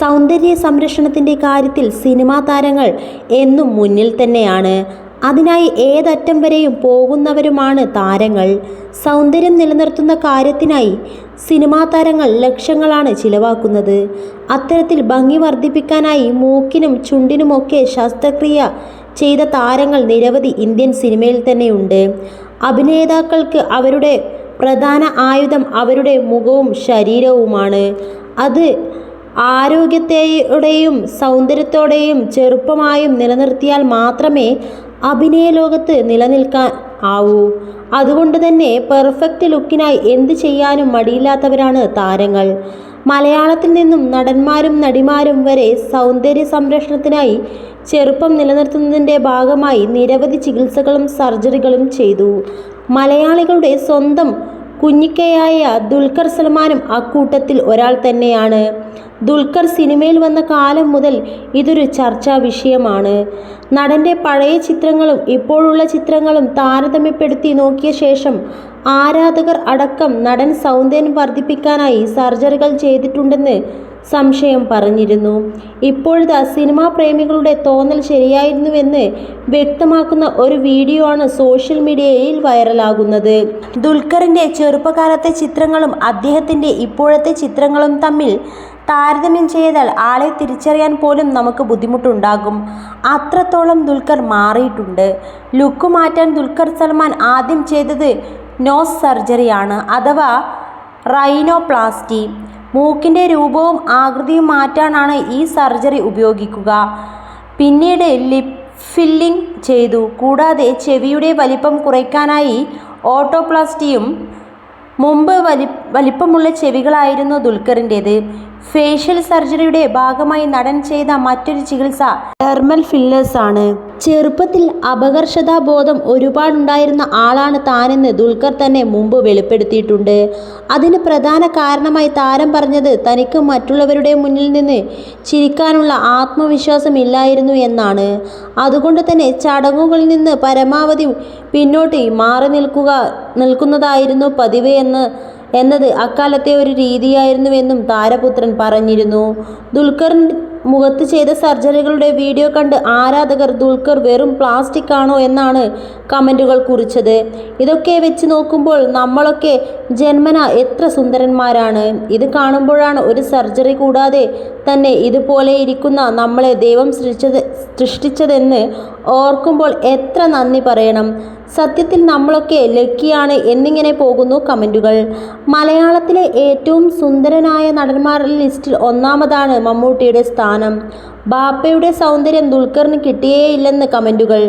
സൗന്ദര്യ സംരക്ഷണത്തിന്റെ കാര്യത്തിൽ സിനിമാ താരങ്ങൾ എന്നും മുന്നിൽ തന്നെയാണ്. അതിനായി ഏതറ്റം വരെയും പോകുന്നവരുമാണ് താരങ്ങൾ. സൗന്ദര്യം നിലനിർത്തുന്ന കാര്യത്തിനായി സിനിമാ താരങ്ങൾ ലക്ഷങ്ങളാണ് ചിലവാക്കുന്നത്. അത്തരത്തിൽ ഭംഗി വർദ്ധിപ്പിക്കാനായി മൂക്കിനും ചുണ്ടിനുമൊക്കെ ശസ്ത്രക്രിയ ചെയ്ത താരങ്ങൾ നിരവധി ഇന്ത്യൻ സിനിമയിൽ തന്നെയുണ്ട്. അഭിനേതാക്കൾക്ക് അവരുടെ പ്രധാന ആയുധം അവരുടെ മുഖവും ശരീരവുമാണ്. അത് ആരോഗ്യത്തോടെയും സൗന്ദര്യത്തോടെയും ചെറുപ്പമായും നിലനിർത്തിയാൽ മാത്രമേ അഭിനയ ലോകത്ത് നിലനിൽക്കാൻ ആവൂ. അതുകൊണ്ട് തന്നെ പെർഫെക്റ്റ് ലുക്കിനായി എന്ത് ചെയ്യാനും മടിയില്ലാത്തവരാണ് താരങ്ങൾ. മലയാളത്തിൽ നിന്നും നടന്മാരും നടിമാരും വരെ സൗന്ദര്യ സംരക്ഷണത്തിനായി ചെറുപ്പം നിലനിർത്തുന്നതിന്റെ ഭാഗമായി നിരവധി ചികിത്സകളും സർജറികളും ചെയ്തു. മലയാളികളുടെ സ്വന്തം കുഞ്ഞിക്കയായ ദുൽഖർ സൽമാനും അക്കൂട്ടത്തിൽ ഒരാൾ തന്നെയാണ്. ദുൽഖർ സിനിമയിൽ വന്ന കാലം മുതൽ ഇതൊരു ചർച്ചാ വിഷയമാണ്. നടന്റെ പഴയ ചിത്രങ്ങളും ഇപ്പോഴുള്ള ചിത്രങ്ങളും താരതമ്യപ്പെടുത്തി നോക്കിയ ശേഷം ആരാധകർ അടക്കം നടൻ സൗന്ദര്യം വർദ്ധിപ്പിക്കാനായി സർജറികൾ ചെയ്തിട്ടുണ്ടെന്ന് സംശയം പറഞ്ഞിരുന്നു. ഇപ്പോഴത്തെ സിനിമാ പ്രേമികളുടെ തോന്നൽ ശരിയായിരുന്നുവെന്ന് വ്യക്തമാക്കുന്ന ഒരു വീഡിയോ ആണ് സോഷ്യൽ മീഡിയയിൽ വൈറലാകുന്നത്. ദുൽഖറിന്റെ ചെറുപ്പകാലത്തെ ചിത്രങ്ങളും അദ്ദേഹത്തിന്റെ ഇപ്പോഴത്തെ ചിത്രങ്ങളും തമ്മിൽ താരതമ്യം ചെയ്താൽ ആളെ തിരിച്ചറിയാൻ പോലും നമുക്ക് ബുദ്ധിമുട്ടുണ്ടാകും. അത്രത്തോളം ദുൽഖർ മാറിയിട്ടുണ്ട്. ലുക്ക് മാറ്റാൻ ദുൽഖർ സൽമാൻ ആദ്യം ചെയ്തത് നോസ് സർജറിയാണ് അഥവാ റൈനോപ്ലാസ്റ്റി. മൂക്കിന്റെ രൂപവും ആകൃതിയും മാറ്റാനാണ് ഈ സർജറി ഉപയോഗിക്കുക. പിന്നീട് ലിപ് ഫില്ലിംഗ് ചെയ്തു. കൂടാതെ ചെവിയുടെ വലിപ്പം കുറയ്ക്കാനായി ഓട്ടോപ്ലാസ്റ്റിയും മുമ്പ് വലി വലിപ്പമുള്ള ചെവികളായിരുന്നു ദുൽഖറിന്റേത് ഫേഷ്യൽ സർജറിയുടെ ഭാഗമായി നടൻ ചെയ്ത മറ്റൊരു ചികിത്സ ഡെർമൽ ഫില്ലേഴ്സ് ആണ്. ചെറുപ്പത്തിൽ അപകർഷതാബോധം ഒരുപാടുണ്ടായിരുന്ന ആളാണ് താനെന്ന് ദുൽഖർ തന്നെ മുമ്പ് വെളിപ്പെടുത്തിയിട്ടുണ്ട്. അതിന് പ്രധാന കാരണമായി താരം പറഞ്ഞത് തനിക്ക് മറ്റുള്ളവരുടെ മുന്നിൽ നിന്ന് ചിരിക്കാനുള്ള ആത്മവിശ്വാസം ഇല്ലായിരുന്നു എന്നാണ്. അതുകൊണ്ട് തന്നെ ചടങ്ങുകളിൽ നിന്ന് പരമാവധി പിന്നോട്ട് മാറി നിൽക്കുക നിൽക്കുന്നതായിരുന്നു പതിവ് എന്ന് എന്നത് അക്കാലത്തെ ഒരു രീതിയായിരുന്നുവെന്നും താരപുത്രൻ പറഞ്ഞിരുന്നു. ദുൽഖർ മുഖത്ത് ചെയ്ത സർജറികളുടെ വീഡിയോ കണ്ട് ആരാധകർ ദുൽഖർ വെറും പ്ലാസ്റ്റിക് ആണോ എന്നാണ് കമന്റുകൾ കുറിച്ചത്. ഇതൊക്കെ വെച്ച് നോക്കുമ്പോൾ നമ്മളൊക്കെ ജന്മന എത്ര സുന്ദരന്മാരാണ്. ഇത് കാണുമ്പോഴാണ് ഒരു സർജറി കൂടാതെ തന്നെ ഇതുപോലെ ഇരിക്കുന്ന നമ്മളെ ദൈവം സൃഷ്ടിച്ചത് സൃഷ്ടിച്ചതെന്ന് ഓർക്കുമ്പോൾ എത്ര നന്ദി പറയണം. സത്യത്തിൽ നമ്മളൊക്കെ ലക്കിയാണ് എന്നിങ്ങനെ പോകുന്നു കമന്റുകൾ. മലയാളത്തിലെ ഏറ്റവും സുന്ദരനായ നടന്മാരുടെ ലിസ്റ്റിൽ ഒന്നാമതാണ് മമ്മൂട്ടിയുടെ സ്ഥാനം. ബാപ്പയുടെ സൗന്ദര്യം ദുൽഖറിന് കിട്ടിയേയില്ലെന്ന് കമന്റുകൾ.